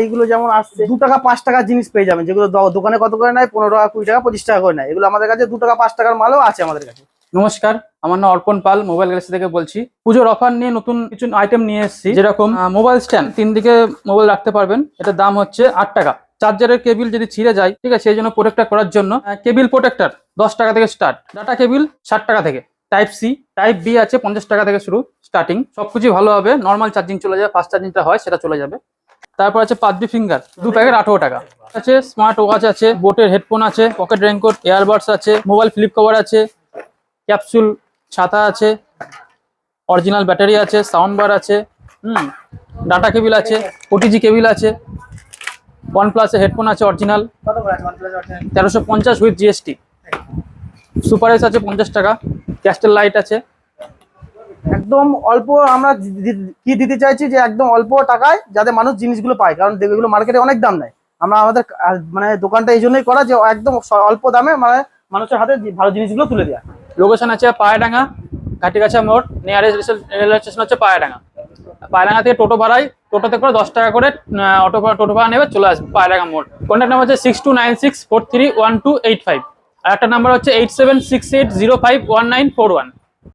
এইগুলো যেমন আসছে দু টাকা পাঁচ টাকার জিনিস পেয়ে যাবেন যেগুলো দোকানে কত করে নেয়? পনেরো টাকা কুড়ি টাকা পঁচিশ টাকা করে নেয়। এগুলো আমাদের কাছে দু টাকা পাঁচ টাকার মালও আছে আমাদের কাছে। নমস্কার আমার নাম অর্পণ পাল মোবাইল গ্যালাক্সি থেকে বলছি। পুজোর অফার নিয়ে নতুন কিছু আইটেম নিয়ে এসেছি। যেরকম? মোবাইল স্ট্যান্ড তিন দিকে মোবাইল রাখতে পারবেন। এটার দাম হচ্ছে আট টাকা। চার্জারের কেবিল যদি ছিঁড়ে যায় ঠিক আছে সেই জন্য প্রোটেক্টর করার জন্য কেবিল প্রোটেক্টার দশ টাকা থেকে স্টার্ট ডাটা কেবিল ষাট টাকা থেকে। টাইপ সি টাইপ বি আছে পঞ্চাশ টাকা থেকে শুরু স্টার্টিং সবকিছু ভালো হবে নর্মাল চার্জিং চলে যাবে ফাস্ট চার্জিংটা হয় সেটা চলে যাবে। তারপর আছে পাঁচটি ফিঙ্গার দু প্যাকেট আঠারো টাকা আছে স্মার্ট ওয়াচ আছে বোটের হেডফোন আছে পকেট রেনকোট এয়ারবাডস আছে মোবাইল ফ্লিপ কভার আছে ক্যাপসুল ছাতা আছে অরিজিনাল ব্যাটারি আছে সাউন্ড বার আছে, হুম ডাটা কেবিল আছে ওটিজি কেবিল আছে ওয়ান প্লাসের হেডফোন আছে অরিজিনাল? তেরোশো পঞ্চাশ উইথ জিএসটি সুপার এস আছে পঞ্চাশ টাকা ক্যাস্টেল লাইট আছে একদম অল্প আমরা কি দিতে চাইছি যে একদম অল্প টাকায় যাতে মানুষ জিনিসগুলো পায়। কারণ এগুলো মার্কেটে অনেক দাম নেয়। আমরা আমাদের মানে দোকানটা এই জন্যই করা যে একদম অল্প দামে মানে মানুষের হাতে ভালো জিনিসগুলো তুলে দেওয়া লোকেশন আছে পায়রাডাঙ্গা ঘাটিগাছা মোড় নিয়ারেস্ট রেলওয়ে স্টেশন হচ্ছে পায়রাডাঙ্গা পায়রাডাঙ্গা থেকে টোটো ভাড়ায়, টোটোতে করে দশ টাকা করে অটো টোটো ভাড়া নেবে, চলে আসবে পায়রাডাঙ্গা মোড়। কন্ট্যাক্ট নাম্বার হচ্ছে six two nine six four three one two eight five আর একটা নাম্বার হচ্ছে eight seven six eight zero five one nine four one